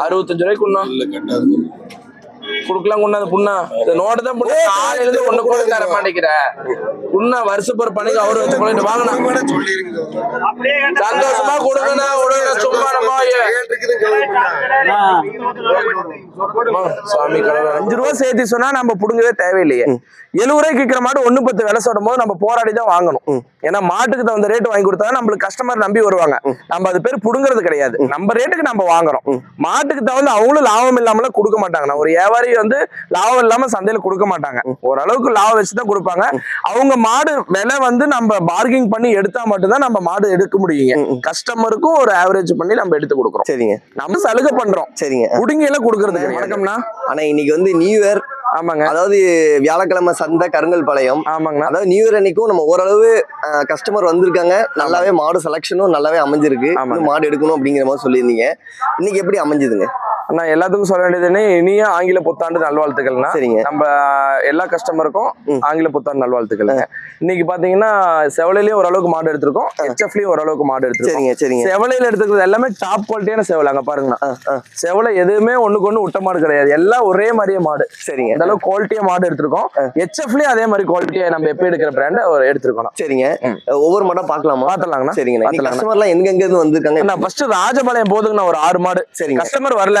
அறுபத்தஞ்சு ரூபாய்க்கு உண்ணா இல்ல கட்டாது. குடுக்கலாம் கொண்டாந்து புண்ணா. இந்த நோட்டு தான் புண்ணா. காலையில இருந்து ஒண்ணு கூட தர மாட்டேங்கிற புண்ணா வருஷம் ஒரு பணிக்கு அவரு வச்சு போயிட்டு வாங்கினா சந்தோஷமா கொடுங்கண்ணா கொடுங்க சும்மா நம்ம சாமி கடவுளே. அஞ்சு ரூபா சேர்த்து சொன்னா நம்ம புடுங்கவே தேவையில்லையே. எழுபது ரூபாய்க்கு விற்கிற மாடு ஒண்ணு பத்து விலை சொல்லும் போது நம்ம போராடி தான் வாங்கணும். ஏன்னா மாட்டுக்கு தகுந்த ரேட் வாங்கி கொடுத்தா நம்மளுக்கு கஸ்டமர் நம்பி வருவாங்க. நம்ம அது பேர் புடுங்கிறது கிடையாது. நம்ம ரேட்டுக்கு நம்ம வாங்குறோம். மாட்டுக்கு தகுந்த அவங்களும் லாபம் இல்லாமல கொடுக்க மாட்டாங்க ஒரு வியாபாரி வந்து லாபம் இல்லாம சந்தையில கொடுக்க மாட்டாங்க. ஓரளவுக்கு லாபம் வச்சு தான் கொடுப்பாங்க அவங்க மாடு விலை வந்து நம்ம பார்கிங் பண்ணி எடுத்தா மட்டும்தான் நம்ம மாடு எடுக்க முடியுங்க. கஸ்டமருக்கும் ஒரு ஆவரேஜ் பண்ணி நம்ம எடுத்து கொடுக்குறோம். சரிங்க. நம்ம சலுகை பண்றோம். சரிங்க. புடுங்கி எல்லாம் கொடுக்கறது. வணக்கம்ண்ணா. ஆனா இன்னைக்கு வந்து நியூ இயர் ஆமாங்க. அதாவது வியாழக்கிழமை சந்தை கருங்கல் பாளையம். ஆமாங்கண்ணா. அதாவது நியூ இயர் அன்னைக்கும் நம்ம ஓரளவு கஸ்டமர் வந்திருக்காங்க. நல்லாவே மாடு செலெக்ஷனும் நல்லாவே அமைஞ்சிருக்கு. ஆமாங்க. மாடு எடுக்கணும் அப்படிங்கிற மாதிரி சொல்லியிருந்தீங்க. இன்னைக்கு எப்படி அமைஞ்சதுங்க? அண்ணா எல்லாத்துக்கும் சொல்ல வேண்டியதுன்னு இனிய ஆங்கில புத்தாண்டு நல்வாழ்த்துக்கள்னா சரிங்க. நம்ம எல்லா கஸ்டமருக்கும். ஆங்கில புத்தாண்டு நல்வாழ்த்துக்கள் இன்னைக்கு பாத்தீங்கன்னா செவலையிலயும் ஓரளவுக்கு மாடு எடுத்திருக்கோம். ஹெச்எஃப்லயும் ஓரளவுக்கு மாடு எடுத்திருக்கோம். சரிங்க சரிங்க. செவலையில எடுத்துக்கிறது எல்லாமே டாப் குவாலிட்டியான செவலை. அங்க பாருங்கண்ணா. செவலை எதுவுமே ஒண்ணுக்கு ஒண்ணு விட்ட மாடு கிடையாது. எல்லாம் ஒரே மாதிரியே மாடு. சரிங்க. இந்த அளவுக்கு குவாலிட்டியா மாடு எடுத்திருக்கோம். ஹெச்எஃப்லயும் அதே மாதிரி குவாலிட்டியா நம்ம எப்ப எடுக்கிற பிராண்ட் எடுத்திருக்கோம் சரிங்க. ஒவ்வொரு மாடா பார்க்கலாமா பாத்தலாங்கண்ணா பாத்தலாங்கண்ணா. கஸ்டமர்லாம் எங்க எங்க இருந்து வந்திருக்காங்க நான் ஃபர்ஸ்ட் ராஜபாளையம் போதுங்கண்ணா ஒரு ஆறு மாடு. சரிங்க. கஸ்டமர் வரல.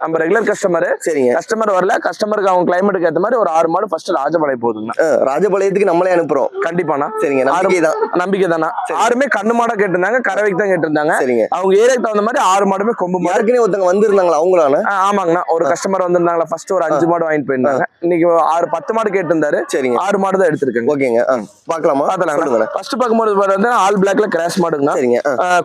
நம்ம ரெகுலர் கஸ்டமர் சரிங்க. கஸ்டமர் வரல கஸ்டமருக்கு அவங்க கிளைமேட்டுக்கு ஏத்த மாதிரி ஒரு ஆறு மாடு ஃபர்ஸ்ட் ராஜபாளையம் போதுங்கண்ணா ஆ, ராஜபாளையத்துக்கு நம்மளே அனுப்புறோம். கண்டிப்பாண்ணா. சரிங்க நம்பிக்கை தான் நம்பிக்கை தானா ஆறுமே கண்ணு மாடா கேட்டிருந்தாங்க கறவைக்கு தான் கேட்டிருந்தாங்க. சரிங்க. அவங்க ஏரியாக்கு தகுந்த மாதிரி ஆறு மாடுமே கொம்பு மாடு. யாருக்குனே ஒருத்தவங்க வந்திருந்தாங்களா அவங்களான? ஆ, ஆமாங்கண்ணா. ஒரு கஸ்டமர் வந்திருந்தாங்களா ஃபர்ஸ்ட் ஒரு அஞ்சு மாடு வாங்கிட்டு போயிருந்தாங்க. இன்னைக்கு ஆறு பத்து மாடு கேட்டிருந்தாரு. சரிங்க. ஆறு மாடு தான் எடுத்திருக்கேங்க. ஓகேங்க. பார்க்கலாமா? பாத்தலாங்க சொல்லுங்கண்ணா ஃபர்ஸ்ட் பார்க்கும்போது பாரு வந்து ஆல் பிளாக்ல கிராஸ் மாடுங்கண்ணா. சரிங்க.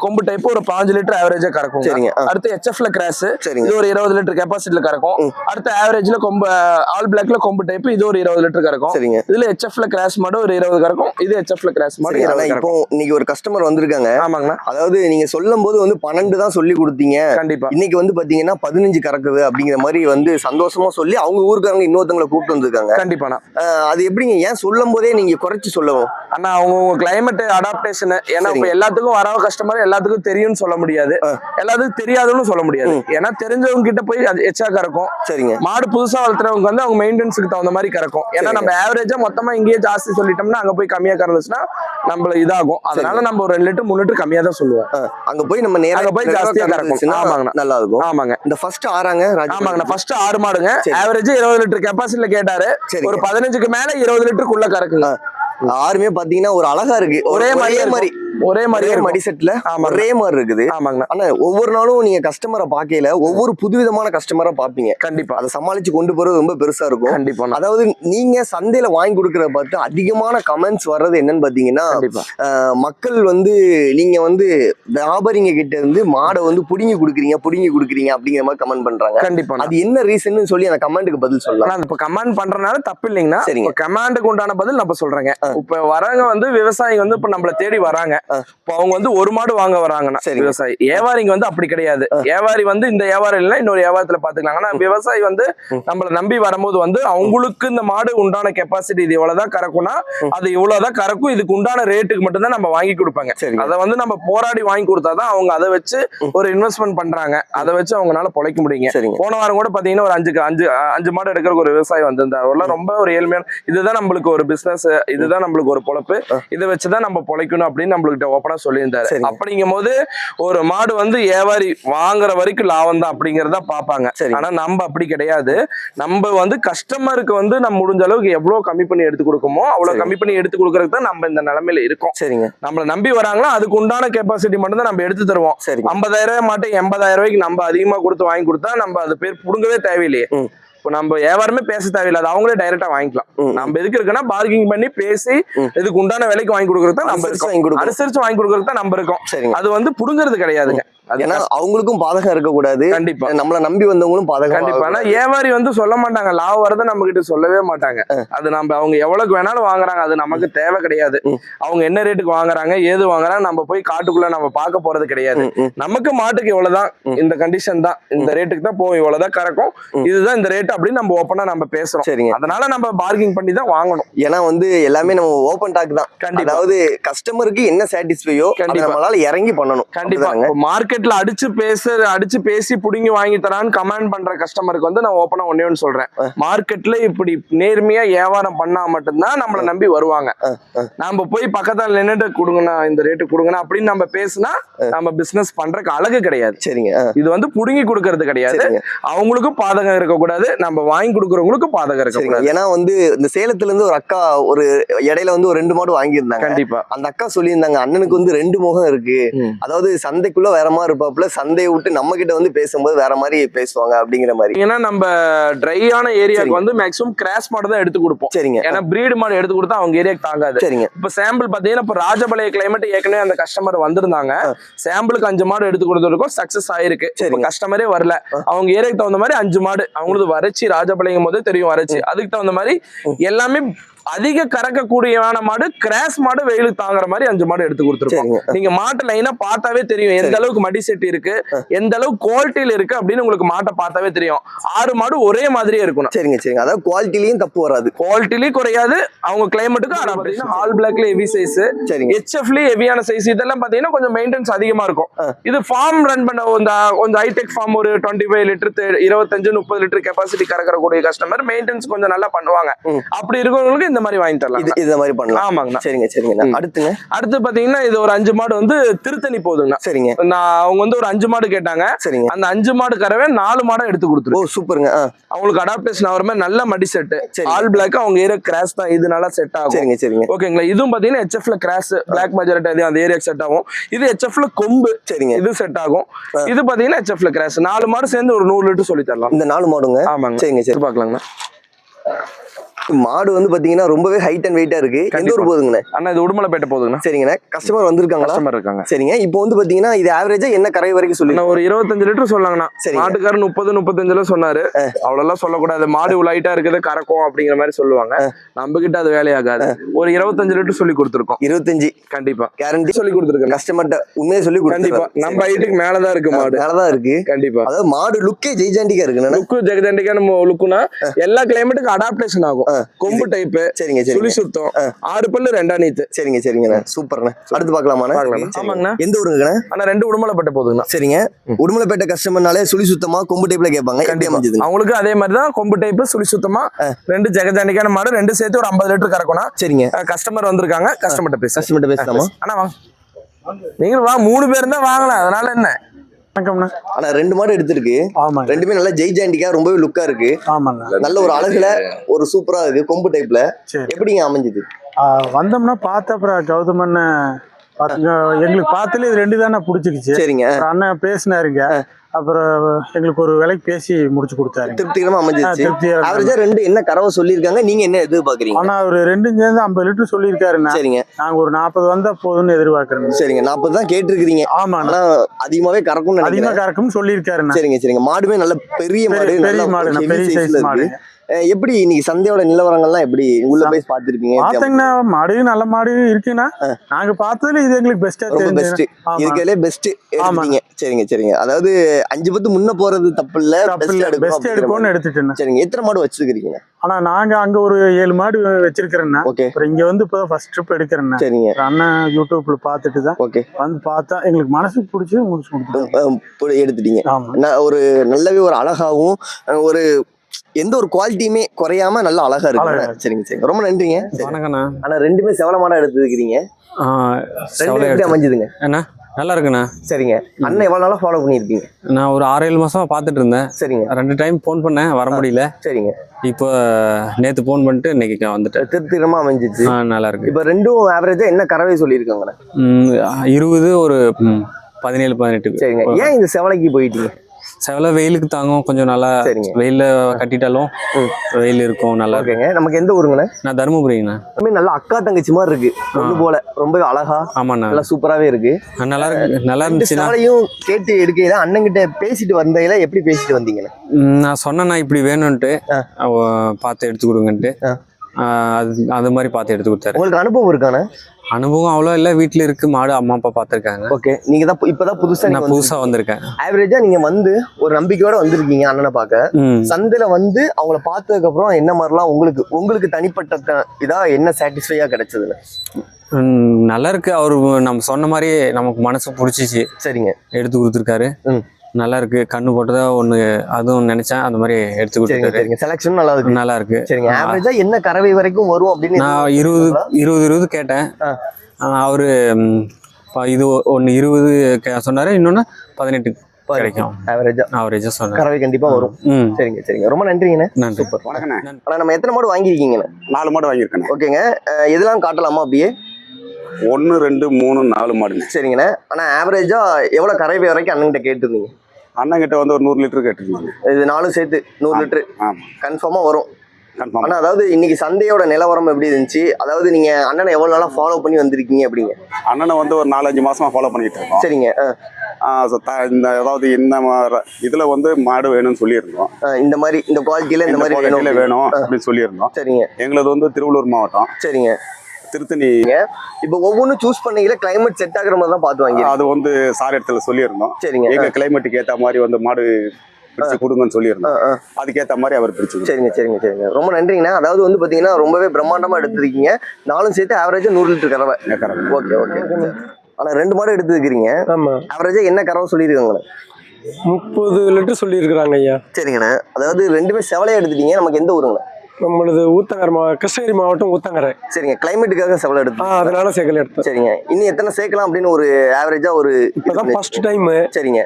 கொம்பு டைப் ஒரு பாஞ்சு லிட்டர் ஆவரேஜா கறக்கும் சரிங்க. அடுத்து ஹெச்எஃப்ல கிராஸ் சரிங்க. ஒரு இருபது லிட்டர் கெப்பாசிட்டில கறக்கும். அடுத்து ஆவரேஜ்ல கொம்பு ஆல் பிளாக்ல கொம்பு டைப் இது ஒரு இருபது லிட்டர் கறக்கும். சரிங்க. இதுல ஹெச்எஃப்ல கிராஸ் மாடு ஒரு இருபது கறக்கும். இது ஹெச்எஃப்ல கிராஸ் மாடு ஆனா இப்போ இன்னைக்கு ஒரு கஸ்டமர் வந்திருக்காங்க. ஆமாங்கண்ணா. அதாவது நீங்க சொல்லும் போது வந்து பன்னெண்டு தான் சொல்லி கொடுத்தீங்க. கண்டிப்பா. இன்னைக்கு வந்து பாத்தீங்கன்னா பதினஞ்சு கறக்குது அப்படிங்கிற மாதிரி வந்து சந்தோஷமா சொல்லி அவங்க ஊருக்காரங்க இன்னொருத்தவங்களை கூப்பிட்டு வந்திருக்காங்க. கண்டிப்பாண்ணா. அது எப்படிங்க? ஏன் சொல்லும் போதே நீங்க குறைச்சு சொல்லவும்? அண்ணா அவங்க உங்க கிளைமேட் அடாப்டேஷன் ஏன்னா இப்ப. எல்லாத்துக்கும் வர கஸ்டமர் எல்லாத்துக்கும் தெரியும்னு சொல்ல முடியாது. எல்லாத்துக்கும் தெரியாதுன்னு சொல்ல முடியாது. ஏன்னா தெரிஞ்சவங்க கிட்ட போய் அது எச்சா கறக்கும் சரிங்க மாடு புதுசா வளர்த்துறவங்க வந்து அவங்க மெயின்டெனன்ஸுக்கு தகுந்த மாதிரி கறக்கும் ஏன்னா. நம்ம ஆவரேஜா மொத்தமா இங்கேயே ஜாஸ்தி சொல்லிட்டோம்னா அங்க போய் கம்மியா கறந்துச்சுன்னா நம்மள இதாகும் அதனால நம்ம ஒரு ரெண்டு லிட்டர் மூணு லிட்டர் கம்மியா தான் சொல்லுவோம் அங்க போய் நம்ம நேரா அங்க போய் ஜாஸ்தியா கறக்கும். ஆமாங்கண்ணா. நல்லா இருக்கும் ஆமாங்க இந்த ஃபர்ஸ்ட் ஆறாங்க. ஆமாங்கண்ணா ஃபர்ஸ்ட் ஆறு மாடுங்க. ஆவரேஜ் இருபது லிட்டர் கெப்பாசிட்டில கேட்டாரு. ஒரு பதினஞ்சுக்கு மேல இருபது லிட்டருக்குள்ள கறக்குங்க ஆறுமே பாத்தீங்கன்னா ஒரு அழகா இருக்கு ஒரே மாதிரி. ஒரே மாதிரி ஒரே இருக்கும். மடி செட்ல. ஒரே மாதிரி இருக்குது. ஆமாங்கண்ணா ஆனா ஒவ்வொரு நாளும் நீங்க கஸ்டமரை பாக்கையில ஒவ்வொரு புதுவிதமான கஸ்டமரா பாப்பீங்க கண்டிப்பா. அதை சமாளிச்சு கொண்டு போறது ரொம்ப பெருசா இருக்கும். கண்டிப்பா. அதாவது நீங்க சந்தையில வாங்கி கொடுக்கறத பார்த்து அதிகமான கமெண்ட்ஸ் வர்றது என்னன்னு பாத்தீங்கன்னா மக்கள் வந்து நீங்க வந்து வியாபாரிங்க கிட்ட இருந்து மாடை வந்து புடுங்கி கொடுக்குறீங்க புடுங்கி கொடுக்குறீங்க அப்படிங்கிற மாதிரி கமெண்ட் பண்றாங்க. கண்டிப்பா. அது என்ன ரீசன் சொல்லி அந்த கமெண்ட்டுக்கு பதில் சொல்லலாம். இப்ப கமாண்ட் பண்றதுனால தப்பு இல்லைங்கண்ணா சரிங்க. இப்ப கமாண்டுக்கு உண்டான பதில் நம்ம சொல்றேங்க. இப்ப வரவங்க வந்து விவசாயிங்க வந்து இப்ப நம்மள தேடி வராங்க. இப்ப அவங்க வந்து ஒரு மாடு வாங்க சரிங்க. விவசாயி. வியாபாரிங்க வந்து அப்படி கிடையாது. வியாபாரி வந்து இந்த வியாபாரம் இல்லைன்னா இன்னொரு வியாபாரத்துல பாத்துக்கலாம் ஆனா விவசாயி வந்து. நம்மள நம்பி வரும்போது வந்து அவங்களுக்கு இந்த மாடு உண்டான கெப்பாசிட்டி இது இவ்வளவுதான் கறக்கும்னா. அது இவ்வளவுதான் கறக்கும். இதுக்கு உண்டான ரேட்டுக்கு மட்டும்தான் நம்ம வாங்கி கொடுப்பாங்க. அதை வந்து நம்ம போராடி வாங்கி கொடுத்தாதான் அவங்க அதை வச்சு. ஒரு இன்வெஸ்ட்மெண்ட் பண்றாங்க. அதை வச்சு அவங்களால பொழைக்க முடியுங்க. போன வாரம் கூட பாத்தீங்கன்னா ஒரு அஞ்சு அஞ்சு அஞ்சு மாடு எடுக்கிறதுக்கு ஒரு விவசாயி வந்திருந்தார். ரொம்ப ஒரு ஏழ்மையான இதுதான் நம்மளுக்கு ஒரு பிசினஸ் இதுதான் நம்மளுக்கு ஒரு பொழப்பு. இதை வச்சுதான் நம்ம பொழைக்கணும் அப்படின்னு நம்மளுக்கு ஓப்பனா சொல்லியிருந்தாரு. அப்படிங்கும் போது ஒரு மாடு வந்து வியாபாரி வாங்குற வரைக்கும் லாபம் தான் அப்படிங்கறத பாப்பாங்க. ஆனா நம்ம அப்படி கிடையாது நம்ம வந்து கஸ்டமருக்கு வந்து நம்ம முடிஞ்ச அளவுக்கு எவ்வளவு கம்மி பண்ணி எடுத்து கொடுக்குமோ அவ்வளவு. கம்மி பண்ணி எடுத்து கொடுக்கறதுக்கு தான் நம்ம இந்த நிலைமையில இருக்கோம் சரிங்க நம்மள நம்பி வராங்களோ அதுக்கு உண்டான கெப்பாசிட்டி மட்டும் தான் நம்ம எடுத்து தருவோம் ஐம்பதாயிரம் ரூபாய் மாட்டை எண்பதாயிரம் ரூபாய்க்கு நம்ம அதிகமா கொடுத்து வாங்கி கொடுத்தா நம்ம அது பேர் புடுங்கவே தேவையில்லையே. இப்போ நம்ம வியாபாரமே பேச தேவையில்லை அது அவங்களே டைரக்டா வாங்கிக்கலாம். நம்ம எதுக்கு இருக்குன்னா பார்கிங் பண்ணி பேசி. இதுக்கு உண்டான விலைக்கு வாங்கி கொடுக்கறது தான் நம்ம அனுசரிச்சு வாங்கி கொடுக்கறது தான் நம்ம இருக்கோம். அது வந்து புடுங்கிறது கிடையாதுங்க. ஏன்னா அவங்களுக்கும் பாதகம் இருக்கக்கூடாது. கண்டிப்பா. நம்மள நம்பி வந்தவங்களும் பாதகம் கண்டிப்பா. ஆனா வியாபாரி வந்து சொல்ல மாட்டாங்க. லாபம் வரத நம்ம கிட்ட சொல்லவே மாட்டாங்க. அது நம்ம அவங்க எவ்வளவுக்கு வேணாலும் வாங்குறாங்க. அது நமக்கு தேவை கிடையாது. அவங்க என்ன ரேட்டுக்கு வாங்குறாங்க ஏது வாங்குறாங்க நம்ம போய் காட்டுக்குள்ள நம்ம பார்க்க போறது கிடையாது. நமக்கு மாட்டுக்கு இவ்வளவுதான். இந்த கண்டிஷன் தான். இந்த ரேட்டுக்கு தான் போகும் இவ்வளவுதான் கறக்கும். இதுதான் இந்த ரேட் அப்படின்னு நம்ம ஓப்பனா நம்ம பேசுறோம். சரிங்க. அதனால நம்ம பார்கிங் பண்ணி தான் வாங்கணும். ஏன்னா வந்து எல்லாமே நம்ம ஓப்பன் டாக் தான். கண்டிப்பா. அதாவது கஸ்டமருக்கு என்ன சாட்டிஸ்ஃபையோ கண்டிப்பா. நம்மளால இறங்கி பண்ணணும். கண்டிப்பா. அப்படிதானங்க? மார்க்கெட்ல அடிச்சு பேச அடிச்சு பேசி புடுங்கி வாங்கி தரான்னு கமெண்ட் பண்ற கஸ்டமருக்கு வந்து நான் ஓப்பனா ஒன்னே ஒன்று சொல்றேன். மார்க்கெட்ல இப்படி நேர்மையா வியாபாரம் பண்ணா மட்டும்தான் நம்மள நம்பி வருவாங்க. நாம போய் பக்கத்துல நின்னுட்டு கொடுங்கண்ணா இந்த ரேட்டு கொடுங்கண்ணா அப்படின்னு நம்ம பேசினா நம்ம பிசினஸ் பண்றதுக்கு அழகு கிடையாது. சரிங்க இது வந்து புடுங்கி கொடுக்கறது கிடையாது. அவங்களுக்கும் பாதகம் இருக்கக்கூடாது. நம்ம வாங்கி கொடுக்கறவங்களுக்கும் பாதகம் இருக்கக்கூடாது. ஏன்னா வந்து இந்த சேலத்துல இருந்து ஒரு அக்கா ஒரு இடையில வந்து ஒரு ரெண்டு மாடு வாங்கியிருந்தாங்க. கண்டிப்பா. அந்த அக்கா சொல்லியிருந்தாங்க அண்ணனுக்கு வந்து ரெண்டு முகம் இருக்கு. அதாவது சந்தைக்குள்ள வேற மாதிரி இருப்பாப்புல சந்தையை விட்டு நம்ம கிட்ட வந்து பேசும்போது வேற மாதிரி பேசுவாங்க அப்படிங்கிற மாதிரி. ஏன்னா நம்ம ட்ரையான ஏரியாவுக்கு. வந்து மேக்ஸிமம் கிராஸ் மாடு தான் எடுத்து கொடுப்போம். சரிங்க. ஏன்னா பிரீடு மாடு எடுத்து கொடுத்தா அவங்க ஏரியாக்கு தாங்காது. சரிங்க. இப்ப சாம்பிள் பாத்தீங்கன்னா இப்ப ராஜபாளைய கிளைமேட் ஏற்கனவே அந்த கஸ்டமர் வந்திருந்தாங்க. சாம்பிளுக்கு அஞ்சு மாடு எடுத்து கொடுத்துருக்கோம் சக்சஸ் ஆயிருக்கு. சரிங்க. கஸ்டமரே வரல. அவங்க ஏரியாக்கு தகுந்த மாதிரி அஞ்சு மாடு அவங்களுக்கு வறட்சி ராஜபாளையம் போது தெரியும் வறட்சி. அதுக்கு தகுந்த மாதிரி எல்லாமே அதிக கறக்கக்கூடியவான மாடு கிராஸ் மாடு வெயிலுக்கு தாங்குற மாதிரி அஞ்சு மாடு எடுத்து கொடுத்துருக்கோம். நீங்க மாட்டை லைனா பார்த்தாவே தெரியும். எந்த அளவுக்கு மடி செட் இருக்கு எந்த அளவுக்கு குவாலிட்டியில இருக்கு அப்படின்னு உங்களுக்கு மாட்டை பார்த்தாவே தெரியும். ஆறு மாடு ஒரே மாதிரியே இருக்கணும். சரிங்க சரிங்க. அதாவது குவாலிட்டிலையும் தப்பு வராது. குவாலிட்டிலயும் குறையாது. அவங்க கிளைமேட்டுக்கும் அடாப்டேஷன் ஆல் பிளாக்ல ஹெவி சைஸ் சரிங்க. ஹெச்எஃப்லயும் ஹெவியான சைஸ் இதெல்லாம் பாத்தீங்கன்னா கொஞ்சம் மெயின்டெனன்ஸ் அதிகமா இருக்கும். இது ஃபார்ம் ரன் பண்ண இந்த கொஞ்சம் ஹைடெக் ஃபார்ம் ஒரு டுவெண்ட்டி ஃபைவ் லிட்டர் இருபத்தஞ்சு முப்பது லிட்டர் கெப்பாசிட்டி கறக்கக்கூடிய கஸ்டமர் மெயின்டெனன்ஸ் கொஞ்சம் நல்லா பண்ணுவாங்க. அப்படி இருக்கிறவங்களுக்கு இந்த மாதிரி வாங்கி தரலாம் இது இந்த மாதிரி பண்ணலாம். ஆமாங்கண்ணா சரிங்க சரிங்க. அடுத்துங்க. அடுத்து பாத்தீங்கன்னா இது ஒரு அஞ்சு மாடு வந்து திருத்தணி போகுதுங்கண்ணா சரிங்க. நான் அவங்க வந்து ஒரு அஞ்சு மாடு கேட்டாங்க. சரிங்க. அந்த அஞ்சு மாடு கறவை நாலு மாடை எடுத்து ஓ கொடுத்துரு சூப்பருங்க அவங்களுக்கு அடாப்டேஷன் ஆகிற மாதிரி நல்ல மடி செட். ஆல் பிளாக் அவங்க ஏரியா கிராஸ் தான். இது நல்லா செட் ஆகும். சரிங்க சரிங்க. ஓகேங்களா இதுவும் பாத்தீங்கன்னா ஹெச்எஃப்ல கிராஸ் பிளாக் மெஜாரிட்டி அந்த ஏரியாக்கு செட் ஆகும். இது ஹெச்எஃப்ல கொம்பு. சரிங்க. இது செட் ஆகும். இது பாத்தீங்கன்னா ஹெச்எஃப்ல கிராஸ் நாலு மாடு சேர்ந்து ஒரு நூறு லிட்டர் சொல்லி தரலாம். இந்த நாலு மாடுங்க. ஆமாங்க. சரிங்க சரி. பாக்கலாங்கண்ணா மாடு வந்து பாத்தீங்கன்னா ரொம்பவே ஹைட் அண்ட் வெயிட்டா இருக்கு. எந்த. ஊர் போகுதுங்கண்ணே? அண்ணா இது உடுமலைப்பேட்டை போகுதுங்கண்ணா. சரிங்கண்ணே. கஸ்டமர் வந்திருக்காங்களா? கஸ்டமர் இருக்காங்க. சரிங்க. இப்போ வந்து பாத்தீங்கன்னா இது ஆவரேஜா என்ன கரை வரைக்கும் சொல்லி ஒரு இருபத்தஞ்சு லிட்டர் சொல்லாங்கண்ணா சரிங்க. மாட்டுக்காரர் முப்பது முப்பத்தஞ்சுல சொன்னாரு. அவ்வளவுலாம் சொல்லக்கூடாது. மாடு ஹைட்டா இருக்குது கறக்கும் அப்படிங்கிற மாதிரி சொல்லுவாங்க. நம்ம கிட்ட அது வேலையாகாது. ஒரு இருபத்தஞ்சு லிட்டர் சொல்லி கொடுத்துருக்கோம். இருபத்தஞ்சு. கண்டிப்பா. கேரண்டி சொல்லி கொடுத்துருக்கேன் கஸ்டமர்ட்ட உண்மையை சொல்லி கண்டிப்பா. நம்ம ஹைட்டுக்கு மேலதான் இருக்கு மாடு. மேலதான் இருக்கு. கண்டிப்பா. அதாவது மாடு லுக்கே ஜெய்ஜாண்டிக்கா இருக்குண்ணே. லுக்கு ஜெகதண்டிக்கா நம்ம லுக்குனா எல்லா கிளைமேட்டுக்கும் அடாப்டேஷன் ஆகும். கொம்பு டைப் சரிங்க சுழி சுத்தம் ஆறு பல்லு ரெண்டா நீத்து சரிங்க சரிங்கண்ணே. சூப்பர்ண்ணே. அடுத்து பார்க்கலாமாண்ணே. ஆமாங்கண்ணா. எந்த ஊருங்கண்ணே? ஆனா ரெண்டு உடுமலைப்பட்ட போதுங்கண்ணா சரிங்க. உடுமலைப்பேட்டை கஸ்டமர்னாலே சுழி சுத்தமா கொம்பு டைப்ல கேட்பாங்க. எப்படி கண்டிப்பா. அமைஞ்சதுங்க அவங்களுக்கு அதே மாதிரி தான் கொம்பு டைப் சுழி சுத்தமா ரெண்டு ஜெகஜாண்டிக்கான மாடு ரெண்டு சேர்த்து ஒரு ஐம்பது லிட்டர் கறக்கணும் சரிங்க. கஸ்டமர் வந்திருக்காங்க. கஸ்டமர்ட்ட பேச கஸ்டமர்ட்ட பேசலாமா? அண்ணா வாங்க. நீங்களும் வா மூணு பேர் தான் வாங்கலாம். அதனால என்ன? வணக்கம்ண்ணா ஆனா ரெண்டு மாடு எடுத்திருக்கு. ஆமாங்க. ரெண்டுமே நல்லா ஜெய்ஜாண்டிக்கா ரொம்பவே லுக்கா இருக்கு. ஆமாண்ணா நல்ல ஒரு அழகுல ஒரு சூப்பரா இருக்கு கொம்பு டைப்ல எப்படிங்க அமைஞ்சது? வந்தோம்னா பார்த்த அப்புறம் பார்த்துங்க எங்களுக்கு பார்த்தாலே இது ரெண்டு தானே பிடிச்சிக்கிச்சு சரிங்க. அண்ணன் பேசினாருங்க. அப்புறம் எங்களுக்கு ஒரு விலைக்கு பேசி முடிச்சு கொடுத்தாருங்க. திருப்திகரமா அமைஞ்சிருச்சு. ஆவரேஜா ரெண்டு என்ன கறவை சொல்லியிருக்காங்க நீங்க என்ன எதிர்பார்க்கறீங்க? ஆனா அவர் ரெண்டும் சேர்ந்து ஐம்பது லிட்டர் சொல்லியிருக்காருண்ணா. சரிங்க. நாங்க ஒரு நாற்பது வந்தா போதும்னு எதிர்பார்க்கறோங்க சரிங்க. நாற்பது தான் கேட்டிருக்கிறீங்க. ஆமாண்ணா. ஆனா அதிகமாவே கறக்கும்னு அதிகமா கறக்கும்னு சொல்லியிருக்காருண்ணா. சரிங்க சரிங்க. மாடுமே நல்ல பெரிய மாடு பெரிய- heavy பெரிய சைஸ் மாடு. எப்படி இன்னைக்கு சந்தையோட நிலவரங்கள்லாம் எப்படி? உள்ள போய் பாத்துருப்பீங்க பார்த்தீங்கன்னா மாடு நல்ல மாடு இருக்குண்ணா நாங்க பார்த்ததுல இது எங்களுக்கு பெஸ்டா ரொம்ப பெஸ்ட் இதுக்கே பெஸ்ட் எடுத்தீங்க சரிங்க சரிங்க. அதாவது அஞ்சு பத்து முன்ன போறது தப்பு இல்ல பெஸ்ட் எடுக்கணும் பெஸ்ட் அப்படிங்கிற எடுப்போம்னு மாதிரி. எடுத்துட்டேண்ணா. சரிங்க. எத்தனை மாடு வச்சிருக்கீங்க ஆனா நாங்க அங்க ஒரு ஏழு மாடு வச்சிருக்கிறேன்னா ஓகே. அப்புறம் இங்க வந்து இப்போ ஃபர்ஸ்ட் ட்ரிப் எடுக்கிறேன்னா சரிங்க. அண்ணன் யூடியூப்ல பார்த்துட்டு தான் ஓகே. வந்து பார்த்தா எங்களுக்கு மனசுக்கு பிடிச்சி முடிச்சு எடுத்துட்டீங்க. ஒரு நல்லாவே ஒரு அழகாவும் அஹ் ஒரு எந்த ஒரு குவாலிட்டியுமே குறையாம நல்லா அழகா இருக்கு. சரிங்க சரி ரொம்ப நன்றிங்க. வணக்கண்ணா ஆனா ரெண்டுமே செவலமாடா எடுத்துருக்கீங்க ஆ, ரெண்டு செவலை எப்படி எடுத்து- அமைஞ்சதுங்க? அண்ணா நல்லா இருக்குண்ணா. சரிங்க. அண்ணன் எவ்வளவு நாளா ஃபாலோ பண்ணியிருக்கீங்க? நான் ஒரு ஆறு ஏழு மாசமா பார்த்துட்டு இருந்தேன். சரிங்க. ரெண்டு டைம் ஃபோன் பண்ணேன் வர முடியல. சரிங்க. இப்போ நேத்து ஃபோன் பண்ணிட்டு இன்னைக்கு வந்துட்டேன். திருத்திரமா அமைஞ்சிச்சு. நல்லா இருக்கு. இப்ப ரெண்டும் ஆவரேஜா என்ன கறவை சொல்லியிருக்காங்கண்ணே? இருபது ஒரு பதினேழு பதினெட்டு. சரிங்க. ஏன் இந்த செவலைக்கு போயிட்டீங்க? செவலை வெயிலுக்கு தாங்கும். கொஞ்சம் நல்லா வெயில்ல கட்டிட்டாலும் வெயில் இருக்கும் நல்லா இருக்கும். ஓகேங்க. நமக்கு எந்த ஊருங்கண்ணே? நான் தருமபுரிங்கண்ணா. எல்லாமே நல்லா அக்கா தங்கச்சி மாதிரி இருக்கு. ஒண்ணு போல. ரொம்பவே அழகா. ஆமாண்ணா. நல்லா சூப்பராவே இருக்கு. நல்லா இருக்கு. நல்லா இந்த இருந்துச்சுண்ணா. செவலையும் கேட்டு எடுக்கையில அண்ணன்கிட்ட பேசிட்டு வந்தையில எப்படி பேசிட்டு வந்தீங்கண்ணே? நான் சொன்னேண்ணா இப்படி வேணும்ன்ட்டு. பார்த்து எடுத்து கொடுங்கன்ட்டு. அது அது மாதிரி பார்த்து எடுத்து கொடுத்தாரு. உங்களுக்கு அனுபவம் இருக்கானே அனுபவம் அவ்வளோ இல்லை. வீட்டில் இருக்கு. மாடு அம்மா அப்பா பார்த்துருக்காங்க ஓகே நீங்க தான் பு- இப்பதான் புதுசா நான் புதுசாக வந்திருக்கேன். ஆவரேஜா நீங்க வந்து ஒரு நம்பிக்கையோட வந்திருக்கீங்க அண்ணனை பார்க்க. சந்தையில வந்து அவங்கள பார்த்ததுக்கு அப்புறம் என்ன மாதிரிலாம் உங்களுக்கு உங்களுக்கு தனிப்பட்ட த- இதா என்ன சாட்டிஸ்ஃபையா கிடைச்சதுன்னு? நல்லா இருக்கு. அவர் நம்ம சொன்ன மாதிரி நமக்கு மனசு பிடிச்சிச்சு. சரிங்க. எடுத்து கொடுத்துருக்காரு. ம். நல்லா இருக்கு கண்ணு போட்டதா ஒன்று அதுவும் நினைச்சேன். அந்த மாதிரி எடுத்து சரிங்க செலக்ஷன் நல்லா இருக்கு நல்லா இருக்கு. சரிங்க. ஆவரேஜா என்ன கறவை வரைக்கும் வரும் அப்படின்னு நான் இருபது இருபது இருபது கேட்டேன். அவரு இது ஒன்று இருபது கே- சொன்னாரு. இன்னொன்று பதினெட்டு கிடைக்கும். ஆவரேஜா ஆவரேஜாக சொன்னார். கறவை கண்டிப்பா வரும். ம். சரிங்க சரிங்க. ரொம்ப நன்றிங்கண்ணே. நன்றி. சூப்பர். வணக்கண்ணே. நம்ம எத்தனை மாடு வாங்கியிருக்கீங்கண்ணே? நாலு மாடு வாங்கியிருக்கேண்ணே. ஓகேங்க. இதெல்லாம் காட்டலாமா அப்படியே? ஒன்று ரெண்டு மூணு நாலு மாடுண்ணே சரிங்கண்ணே. ஆனா ஆவரேஜா எவ்வளவு கறவை வரைக்கும் அண்ணன்கிட்ட கேட்டிருந்தீங்க? அண்ணன் கிட்ட வந்து ஒரு நூறு லிட்டர் கேட்டிருந்தாங்க. இது நாலும் சேர்த்து நூறு லிட்டரு. ஆமாம் கன்ஃபார்மா வரும். கன்ஃபார்ம் ஆனா அதாவது இன்னைக்கு சந்தையோட நிலவரம் எப்படி இருந்துச்சு? அதாவது நீங்க அண்ணனை எவ்வளவு நாளா ஃபாலோ பண்ணி வந்திருக்கீங்க அப்படிங்க? அண்ணனை வந்து ஒரு நாலஞ்சு மாசமா ஃபாலோ பண்ணிட்டு இருக்கோம். சரிங்க இந்த அதாவது இந்த இதுல வந்து மாடு வேணும்னு சொல்லியிருந்தோம். இந்த மாதிரி இந்த குவாலிட்டியில இந்த மாதிரி வேணும். அப்படின்னு சொல்லியிருந்தோம். சரிங்க. எங்களது வந்து திருவள்ளூர் மாவட்டம். சரிங்க. திருத்தணி இப்போ ஒவ்வொன்றும் சூஸ் பண்ணீங்களா கிளைமேட் செட் ஆகுற மாதிரி தான் பார்த்து வாங்கி அது வந்து சார் இடத்துல சொல்லியிருந்தோம். சரிங்க. எங்க கிளைமேட்டுக்கு ஏத்த மாதிரி வந்து மாடு பிடிச்சு கொடுங்கன்னு சொல்லியிருந்தோம். அதுக்கேத்த மாதிரி அவர் கொடுத்தாரு. சரிங்க சரிங்க சரிங்க. ரொம்ப நன்றிங்கண்ணா. அதாவது வந்து பாத்தீங்கன்னா ரொம்பவே பிரம்மாண்டமா எடுத்திருக்கீங்க. நாலும் சேர்த்து ஆவரேஜா நூறு லிட்டர் கறவை. கேட்கறாங்க. Okay okay. ஆனா ரெண்டு மாடு எடுத்துருக்கீங்க ஆமா. ஆவரேஜா என்ன கறவை சொல்லியிருக்காங்கண்ணே முப்பது லிட்டர் சொல்லியிருக்கிறாங்க ஐயா. சரிங்கண்ணே. அதாவது ரெண்டுமே செவலையா எடுத்துட்டீங்க. நமக்கு எந்த ஊருங்கண்ணே? நம்மளது ஊத்தங்கரை மா கிருஷ்ணகிரி மாவட்டம் ஊத்தங்கரை. சரிங்க கிளைமேட்டுக்காக செவலை எடுத்து அதனால சேகல் எடுத்தேன். சரிங்க இன்னும் எத்தனை சேர்க்கலாம் அப்படின்னு ஒரு ஆவரேஜா ஒரு இப்பதான் ஃபர்ஸ்ட் டைம் சரிங்க.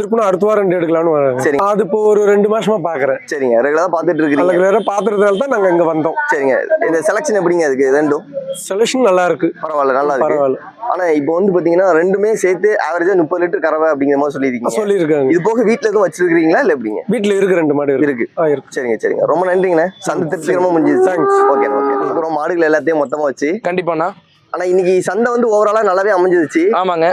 திருப்பினா அடுத்த வாரம் ரெண்டு எடுக்கலாம்னு வரேன் சரி. அது இப்போ ஒரு ரெண்டு மாசமா பாக்குறேன். சரிங்க. ரெகுலரா பார்த்துட்டு நல்ல இருக்கிறீங்க கிளியரா பாத்துறதுனால தான் நாங்க இங்க வந்தோம். சரிங்க. இந்த செலக்ஷன் எப்படிங்க அதுக்கு? ரெண்டும்? செலக்ஷன் நல்லா இருக்கு. பரவாயில்ல நல்லா இருக்கு. பரவாயில்ல. ஆனா இப்போ வந்து பாத்தீங்கன்னா ரெண்டுமே சேர்த்து ஆவரேஜா முப்பது லிட்டர் கறவை அப்படிங்கிற மாதிரி சொல்லியிருக்கீங்க. சொல்லியிருக்காங்க. இது போக வீட்ல எதுவும் வச்சிருக்கீங்களா இல்ல எப்படிங்க? வீட்டுல இருக்கு ரெண்டு மாடு இருக்கு. இருக்கு. ஆ இருக்கு. சரிங்க சரிங்க. ரொம்ப நன்றிங்கண்ணே. சந்தை திருப்திகரமா முடிஞ்சிது Thanks. ஓகே ஓகே அப்புறம் மாடுகள் எல்லாத்தையும் மொத்தமா வச்சு கண்டிப்பாண்ணா. ஆனா இன்னைக்கு சந்தை வந்து ஓவராலா நல்லாவே அமைஞ்சிருச்சு. ஆமாங்க.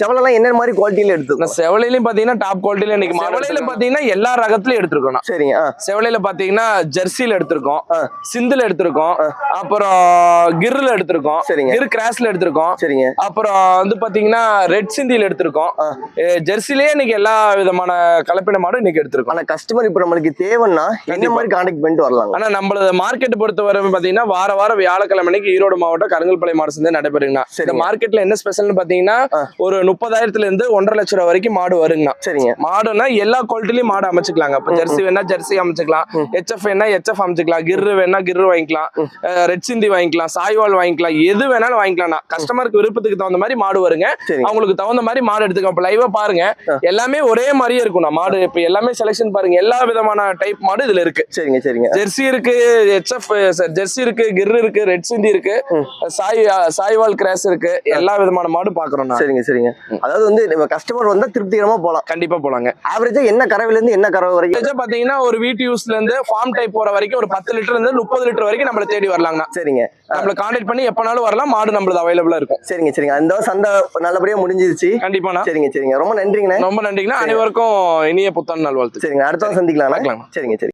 செவலெல்லாம் என்ன மாதிரி குவாலிட்டியில எடுத்துக்கணும் நான் செவலையிலயும் பாத்தீங்கன்னா டாப் குவாலிட்டில இன்னைக்கு செவலையில பாத்தீங்கன்னா எல்லா ரகத்துலயும் எடுத்திருக்கோம் நான். சரிங்க செவலையில பாத்தீங்கன்னா ஜெர்சில எடுத்திருக்கோம். சிந்துல எடுத்திருக்கோம். அப்புறம் கிர்ல எடுத்திருக்கோம். சரிங்க. கிர் கிராஸ்ல எடுத்திருக்கோம். சரிங்க. அப்புறம் வந்து பாத்தீங்கன்னா ரெட் சிந்தியில எடுத்திருக்கோம். ஜெர்சிலேயே இன்னைக்கு எல்லா விதமான கலப்பின மாடும் இன்னைக்கு எடுத்திருக்கோம். ஆனா கஸ்டமர் இப்ப நம்மளுக்கு தேவைன்னா என்ன. மாதிரி கான்டாக்ட் பண்ணிட்டு வரலாங்க? ஆனா நம்மளது மார்க்கெட் பொறுத்தவரை பாத்தீங்கன்னா வார வாரம் வியாழக்கிழமை அன்னைக்கு ஈரோடு மாவட்டம் கருங்கல்பாளையம் மாடு சந்தை நடைபெறுங்கண்ணா இந்த. மார்க்கெட்ல என்ன ஸ்பெஷல்னு பாத்தீங்கன்னா. ஒரு முப்பதாயிரத்துல இருந்து ஒன்றரை லட்சம் ரூபாய் வரைக்கும் மாடு வருங்கண்ணா சரிங்க மாடுனா எல்லா குவாலிட்டிலயும் மாடு அமைச்சுக்கலாங்க இப்ப ஜெர்சி வேணா ஜெர்சி அமைச்சுக்கலாம் ஹெச்எஃப் வேணா ஹெச்எஃப் அமைச்சுக்கலாம் கிர்ரு வேணா கிர்ரு வாங்கிக்கலாம் ரெட் சிந்தி வாங்கிக்கலாம் சாய்வால் வாங்கிக்கலாம் எது வேணாலும் வாங்கிக்கலாம் கஸ்டமருக்கு விருப்பத்துக்கு தகுந்த மாதிரி மாடு வருங்க அவங்களுக்கு தகுந்த மாதிரி மாடு எடுத்துக்கலாம் இப்ப லைவா பாருங்க எல்லாமே ஒரே மாதிரியே இருக்கும் மாடு இப்ப எல்லாமே செலெக்ஷன் பாருங்க எல்லா விதமான டைப் மாடு இதுல இருக்கு சரிங்க சரிங்க ஜெர்சி இருக்கு ஹெச்எஃப் ஜெர்சி இருக்கு கிர் இருக்கு ரெட் சிந்தி இருக்கு சாய் சாய்வால் கிராஸ் இருக்கு. எல்லா விதமான மாடு பாக்குறோம் சரிங்க சரிங்க. அதாவது வந்து நம்ம கஸ்டமர் வந்தா திருப்திகரமா போலாம். கண்டிப்பா போலாங்க. ஆவரேஜா என்ன கறவையில இருந்து என்ன கறவை வரைக்கும்? பாத்தீங்கன்னா ஒரு வீட்டு யூஸ்ல இருந்து ஃபார்ம் டைப் போற வரைக்கும் ஒரு பத்து லிட்டர் இருந்து முப்பது லிட்டர் வரைக்கும் நம்மள தேடி வரலாங்கண்ணா. சரிங்க. நம்மள கான்டாக்ட் பண்ணி எப்பனாலும் வரலாம். மாடு நம்மளது அவைலபிளா இருக்கும். சரிங்க சரிங்க. அந்த சந்தை நல்லபடியா முடிஞ்சிருச்சு. கண்டிப்பாண்ணா. சரிங்க சரிங்க. ரொம்ப நன்றிங்கண்ணே. ரொம்ப நன்றிங்கண்ணா. அனைவருக்கும் இனிய புத்தாண்டு நல்வாழ்த்து சரிங்க அடுத்த சந்திக்கலாம். சரிங்க சரி.